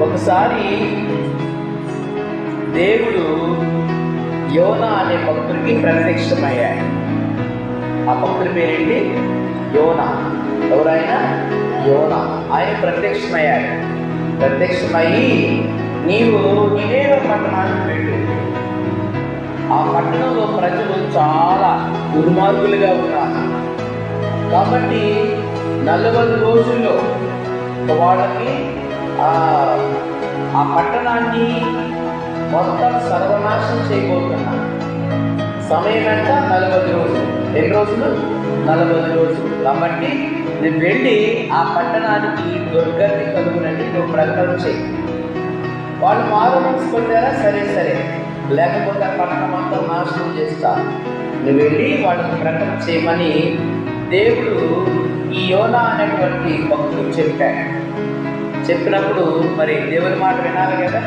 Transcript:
ఒకసారి దేవుడు యోన అనే భక్తుడికి ప్రత్యక్షమయ్యాడు. ఆ భక్తుడి పేరేంటి? యోన. ఎవరైనా? యోన. ఆయన ప్రత్యక్షమయ్యాడు. ప్రత్యక్షమయ్యి నీవు నివేవ పట్టణానికి వెళ్ళు ఆ పట్టణంలో ప్రజలు చాలా దుర్మార్గులుగా ఉన్నారు. కాబట్టి నలభై రోజుల్లో వాళ్ళకి ఆ ఆ పట్టణాన్ని మొత్తం సర్వనాశనం చేయబోతున్నారు సమయం ఎంత? నలభై రోజులు. ఎన్ని రోజులు? నలభై రోజులు. కాబట్టి నేను వెళ్ళి ఆ పట్టణానికి దుర్గతి కలుగునని నువ్వు ప్రకటన చేయి వాళ్ళు మారు తీసుకుంటారా సరే సరే. లేకపోతే పట్టణం అంతా నాశనం చేస్తా. నువ్వు వెళ్ళి వాళ్ళకి ప్రకటన చేయమని దేవుడు ఈ యోనా అనేటువంటి భక్తుడు చెప్పాడు. చెప్పినప్పుడు మరి దేవుని మాట వినాలి కదా?